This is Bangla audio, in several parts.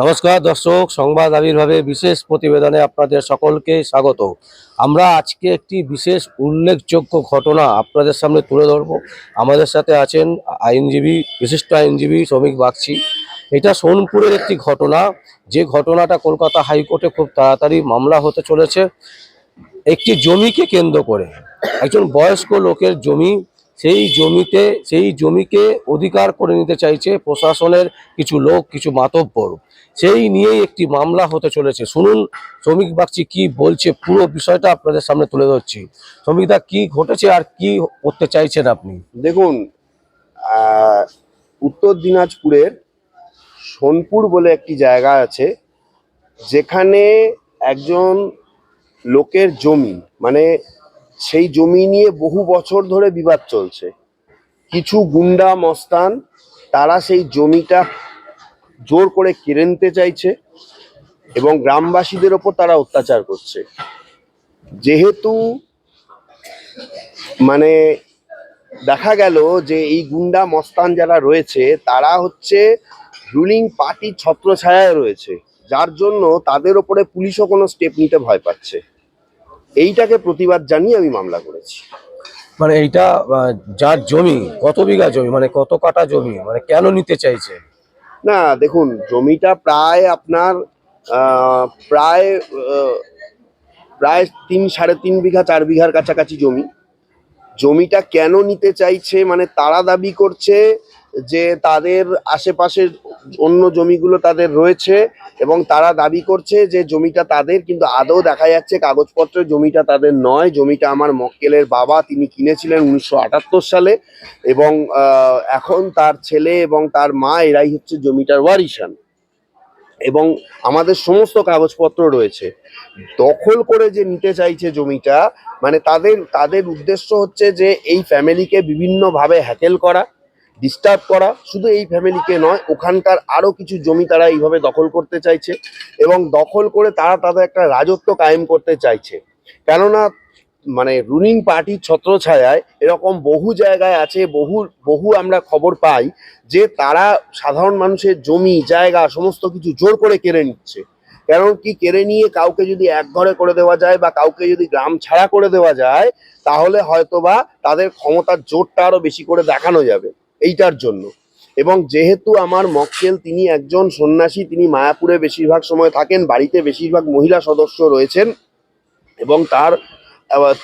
নমস্কার, দর্শক, সংবাদ আবির্ভাবে বিশেষ প্রতিবেদনে আপনাদের সকলকে স্বাগত। আমরা আজকে একটি বিশেষ উল্লেখযোগ্য ঘটনা আপনাদের সামনে তুলে ধরব। আমাদের সাথে আছেন আইনজীবী, বিশিষ্ট আইনজীবী শ্রমিক বাগচি। এটা সোনপুরের একটি ঘটনা। যে ঘটনাটা কলকাতা হাইকোর্টে খুব তাড়াতাড়ি মামলা হতে চলেছে। একটি জমিকে কেন্দ্র করে, একজন বয়স্ক লোকের জমি, সেই জমিতে, সেই জমিকে অধিকার করে নিতে চাইছে প্রশাসনের কিছু লোক, কিছু মাতব্বর। সেই নিয়েই একটি মামলা হতে চলেছে। শুনুন, শ্রমিক বাগচি কি বলছে, পুরো বিষয়টা আপনাদের সামনে তুলে ধরছি। শ্রমিকদা, কি ঘটেছে আর কি করতে চাইছেন আপনি? দেখুন উত্তর দিনাজপুরের সোনপুর বলে একটি জায়গা আছে, যেখানে একজন লোকের জমি মানে সেই জমি নিয়ে বহু বছর ধরে বিবাদ চলছে। কিছু গুন্ডা মস্তান, তারা সেই জমিটা জোর করে কেড়ে নিতে চাইছে এবং গ্রামবাসীদের ওপর তারা অত্যাচার করছে। যেহেতু মানে দেখা গেল যে এই গুন্ডা মস্তান যারা রয়েছে, তারা হচ্ছে রুলিং পার্টির ছত্রছায়ায় রয়েছে, যার জন্য তাদের ওপরে পুলিশও কোনো স্টেপ নিতে ভয় পাচ্ছে। এইটাকে প্রতিবাদ জানিয়ে আমি মামলা করেছি। মানে এইটা যার জমি, কত বিঘা জমি মানে কত কাটা জমি মানে কেন নিতে চাইছে? না, দেখুন, জমিটা প্রায় আপনার প্রায় প্রায় তিন, সাড়ে তিন বিঘা, চার বিঘার কাছাকাছি জমি। জমিটা কেন নিতে চাইছে মানে তারা দাবি করছে যে তাদের আশেপাশের অন্য জমিগুলো তাদের রয়েছে এবং তারা দাবি করছে যে জমিটা তাদের, কিন্তু আদৌ দেখা যাচ্ছে কাগজপত্রে জমিটা তাদের নয়। জমিটা আমার মক্কেলের বাবা, তিনি কিনেছিলেন উনিশশো আটাত্তর সালে এবং এখন তার ছেলে এবং তার মা এরাই হচ্ছে জমিটার ওয়ারিশান। এবং আমাদের সমস্ত কাগজপত্র রয়েছে। দখল করে যে নিতে চাইছে জমিটা মানে তাদের তাদের উদ্দেশ্য হচ্ছে যে এই ফ্যামিলিকে বিভিন্নভাবে হ্যাকেল করা। ডিস্টার্ব করা শুধু এই ফ্যামিলিকে নয়, ওখানকার আরও কিছু জমি তারা এইভাবে দখল করতে চাইছে এবং দখল করে তারা তাদের একটা রাজত্ব কায়েম করতে চাইছে। কেননা মানে রুলিং পার্টির ছত্রছায়ায় এরকম বহু জায়গায় আছে, বহু বহু আমরা খবর পাই যে তারা সাধারণ মানুষের জমি, জায়গা, সমস্ত কিছু জোর করে কেড়ে নিচ্ছে। কারণ কি, কেড়ে নিয়ে কাউকে যদি এক ঘরে করে দেওয়া যায় বা কাউকে যদি গ্রাম ছাড়া করে দেওয়া যায়, তাহলে হয়তোবা তাদের ক্ষমতার জোরটা আরও বেশি করে দেখানো যাবে। এইটার জন্য। এবং যেহেতু আমার মক্কেল তিনি একজন সন্ন্যাসী, তিনি মায়াপুরে বেশিরভাগ সময় থাকেন, বাড়িতে বেশিরভাগ মহিলা সদস্য রয়েছেন এবং তার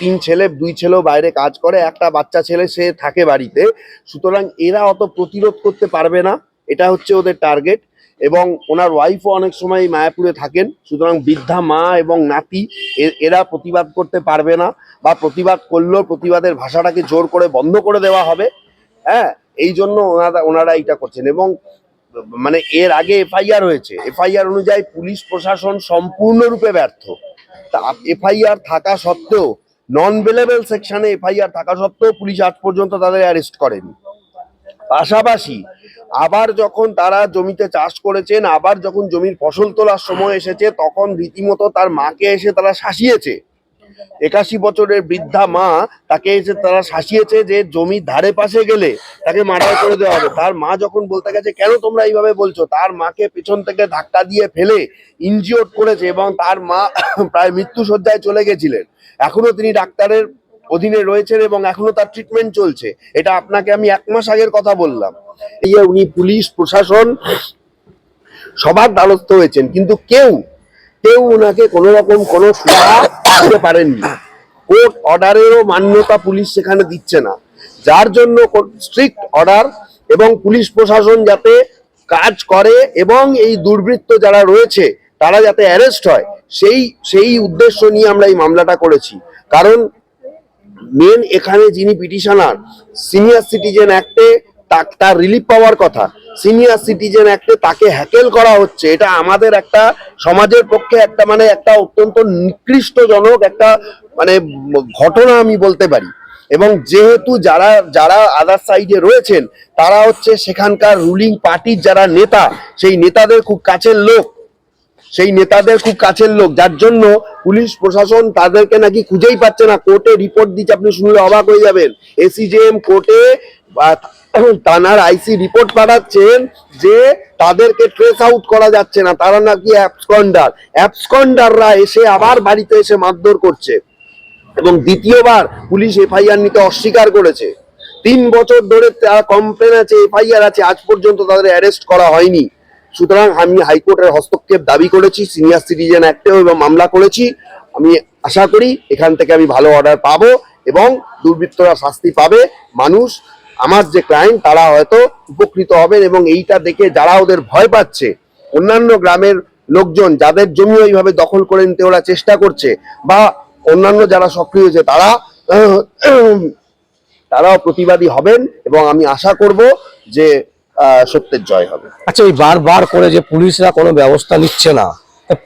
তিন ছেলে, দুই ছেলেও বাইরে কাজ করে, একটা বাচ্চা ছেলে সে থাকে বাড়িতে। সুতরাং এরা অত প্রতিরোধ করতে পারবে না, এটা হচ্ছে ওদের টার্গেট। এবং ওনার ওয়াইফও অনেক সময় মায়াপুরে থাকেন, সুতরাং বৃদ্ধা মা এবং নাতি এরা প্রতিবাদ করতে পারবে না বা প্রতিবাদ করলেও প্রতিবাদের ভাষাটাকে জোর করে বন্ধ করে দেওয়া হবে। হ্যাঁ এই জন্য ওনারা ওনারা এইটা করছেন এবং মানে এর আগে এফআইআর হয়েছে। এফআইআর অনুযায়ী পুলিশ প্রশাসন সম্পূর্ণরূপে ব্যর্থ। তা এফআইআর থাকা সত্ত্বেও নন বেলেবল সেকশনে এফআইআর থাকা সত্ত্বেও পুলিশ আজ পর্যন্ত তাদের অ্যারেস্ট করেনি। পাশাপাশি আবার যখন তারা জমিতে চাষ করেছেন, আবার যখন জমির ফসল তোলার সময় এসেছে, তখন রীতিমতো তার মাকে এসে তারা শাসিয়েছে। একাশি বছরের বৃদ্ধা মা, তাকে এসে তারা শাসিয়েছে যে জমির ধারে পাশে গেলে তাকে মার্ডার করে দেওয়া হবে। তার মা যখন বলতে গেছে, কেন তোমরা এইভাবে বলছো? তার মাকে পেছন থেকে ধাক্কা দিয়ে ফেলে ইনজিওর করেছে এবং তার মা প্রায় মৃত্যু সজ্জায় চলে গেছিলেন। এখনও তিনি ডাক্তারের অধীনে রয়েছেন এবং এখনও তার ট্রিটমেন্ট চলছে। এটা আপনাকে আমি এক মাস আগের কথা বললাম। এই উনি পুলিশ, প্রশাসন সবার দ্বারস্থ হয়েছেন। কিন্তু কেউ কেউ ওনাকে কোনো রকম কোনো সুরাহা দিতে পারেননি। কোর্ট অর্ডারেরও মান্যতা পুলিশ সেখানে দিচ্ছে না। যার জন্য স্ট্রিক্ট অর্ডার এবং পুলিশ প্রশাসন যাতে কাজ করে এবং এই দুর্বৃত্ত যারা রয়েছে, তারা যাতে অ্যারেস্ট হয়, সেই সেই উদ্দেশ্য নিয়ে আমরা এই মামলাটা করেছি। কারণ মেন এখানে যিনি পিটিশনার, সিনিয়র সিটিজেন অ্যাক্টে তার রিলিফ পাওয়ার কথা সিনিয়র সিটিজেন অ্যাক্টে তাকে হ্যাকেল করা হচ্ছে। এটা আমাদের একটা সমাজের পক্ষে একটা মানে একটা অত্যন্ত নিকৃষ্টজনক একটা মানে ঘটনা আমি বলতে পারি। এবং যেহেতু যারা যারা আদার সাইডে রয়েছেন, তারা হচ্ছে সেখানকার রুলিং পার্টির যারা নেতা, সেই নেতাদের খুব কাছের লোক। সেই নেতাদের খুব কাছের লোক, যার জন্য পুলিশ প্রশাসন তাদেরকে নাকি খুঁজেই পাচ্ছে না। কোর্টে রিপোর্ট দিচ্ছে, আপনি শুনলে অবাক হয়ে যাবেন। এসিজেএম কোর্টে থানার আইসি রিপোর্ট পাঠাচ্ছেন যে তাদেরকে ট্রেস আউট করা যাচ্ছে না। তারা নাকি অ্যাপসকন্ডার অ্যাপসকন্ডাররা এসে আবার বাড়িতে এসে মারধর করছে এবং দ্বিতীয়বার পুলিশ এফআইআর নিতে অস্বীকার করেছে। তিন বছর ধরে তারা কমপ্লেন আছে, এফআইআর আছে, আজ পর্যন্ত তাদের অ্যারেস্ট করা হয়নি। সুতরাং আমি হাইকোর্টের হস্তক্ষেপ দাবি করেছি সিনিয়র সিটিজেন অ্যাক্টেও এবং মামলা করেছি। আমি আশা করি এখান থেকে আমি ভালো অর্ডার পাবো এবং দুর্বৃত্তরা শাস্তি পাবে। মানুষ আমার যে ক্লায়েন্ট তারা হয়তো উপকৃত হবেন এবং এইটা দেখে যারা ওদের ভয় পাচ্ছে অন্যান্য গ্রামের লোকজন যাদের জমি ওইভাবে দখল করে নিতে ওরা চেষ্টা করছে বা অন্যান্য যারা সক্রিয় হয়েছে তারা তারাও প্রতিবাদী হবেন এবং আমি আশা করব যে সত্যের জয় হবে। আচ্ছা এই বারবার করে যে পুলিশরা কোনো ব্যবস্থা নিচ্ছে না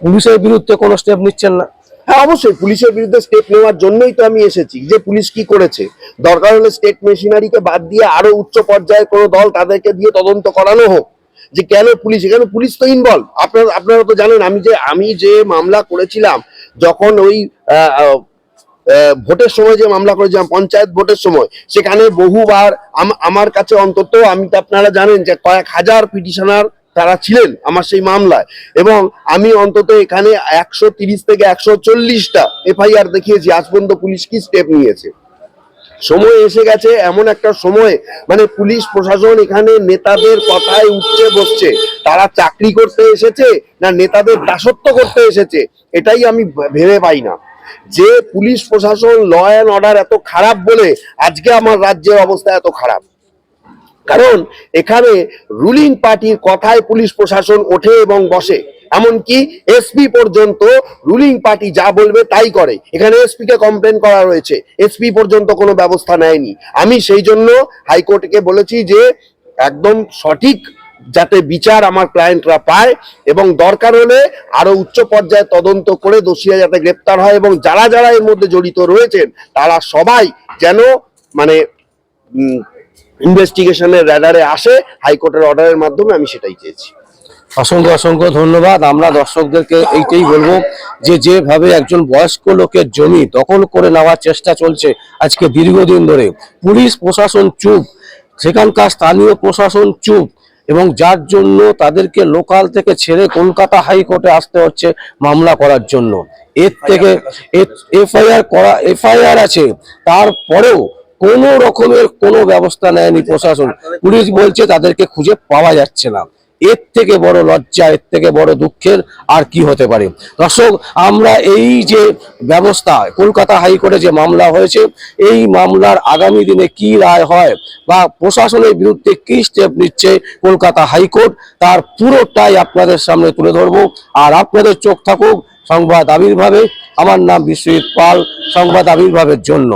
পুলিশের বিরুদ্ধে কোনো স্টেপ নিচ্ছেন না? হ্যাঁ অবশ্যই পুলিশের বিরুদ্ধে স্টেপ নেওয়ার জন্যই তো আমি এসেছি। যে পুলিশ কি করেছে? দরকার হলে স্টেট মেশিনারিকে বাদ দিয়ে আরও উচ্চ পর্যায়ে কোনো দল তাদেরকে দিয়ে তদন্ত করানো হোক। যে কেন পুলিশ এখানে পুলিশ তো ইনভলভ আপনারা আপনারা তো জানেন, আমি যে আমি যে মামলা করেছিলাম, যখন ওই ভোটের সময় যে মামলা করেছিলাম, পঞ্চায়েত ভোটের সময়, সেখানে বহুবার আমার কাছে অন্তত, আমি তো আপনারা জানেন যে কয়েক হাজার পিটিশনার তারা ছিলেন আমার সেই মামলায়। এবং আমি অন্তত এখানে একশো তিরিশ থেকে একশো চল্লিশটা এফআইআর দেখিয়েছি। আজ পর্যন্ত পুলিশ কি স্টেপ নিয়েছে? সময় এসে গেছে, এমন একটা সময় মানে পুলিশ, প্রশাসন এখানে নেতাদের কথায় উঠছে বসছে। তারা চাকরি করতে এসেছে না নেতাদের দাসত্ব করতে এসেছে, এটাই আমি ভেবে পাই না। যে পুলিশ, প্রশাসন ল অ্যান্ড অর্ডার এত খারাপ বলে আজকে আমার রাজ্যের অবস্থা এত খারাপ। কারণ এখানে রুলিং পার্টির কথায় পুলিশ, প্রশাসন ওঠে এবং বসে। এমনকি এসপি পর্যন্ত রুলিং পার্টি যা বলবে তাই করে। এখানে এসপি কে কমপ্লেন করা রয়েছে। এসপি পর্যন্ত কোনো ব্যবস্থা নেয়নি। আমি সেই জন্য হাইকোর্টকে বলেছি যে একদম সঠিক যাতে বিচার আমার ক্লায়েন্টরা পায় এবং দরকার হলে আরও উচ্চ পর্যায়ে তদন্ত করে দোষীরা যাতে গ্রেপ্তার হয় এবং যারা যারা এর মধ্যে জড়িত রয়েছেন, তারা সবাই যেন মানে ইনভেস্টিগেশনের র্যাডারে আসে, হাইকোর্টের অর্ডারের মাধ্যমে আমি সেটাই চেয়েছি। অসংখ্য অসংখ্য ধন্যবাদ। আমরা দর্শকদেরকে এইটাই বলব যে, যেভাবে একজন বয়স্ক লোকের জমি দখল করে নেওয়ার চেষ্টা চলছে আজকে দীর্ঘদিন ধরে, পুলিশ প্রশাসন চুপ, সেখানকার স্থানীয় প্রশাসন চুপ এবং যার জন্য তাদেরকে লোকাল থেকে ছেড়ে কলকাতা হাইকোর্টে আসতে হচ্ছে মামলা করার জন্য। এর থেকে এফআইআর করা, এফআইআর আছে, তারপরেও কোনো রকমের কোনো ব্যবস্থা নেয়নি প্রশাসন। পুলিশ বলছে তাদেরকে খুঁজে পাওয়া যাচ্ছে না। এর থেকে বড় লজ্জা, এর থেকে বড় দুঃখের আর কি হতে পারে? দর্শক, আমরা এই যে ব্যবস্থা, কলকাতা হাইকোর্টে যে মামলা হয়েছে, এই মামলার আগামী দিনে কি রায় হয় বা প্রশাসনের বিরুদ্ধে কি স্টেপ নিচ্ছে কলকাতা হাইকোর্ট, তার পুরোটাই আপনাদের সামনে তুলে ধরবো। আর আপনাদের চোখ থাকুক সংবাদ আবির্ভাবে। আমার নাম বিশ্বজিৎ পাল, সংবাদ আবির্ভাবের জন্য।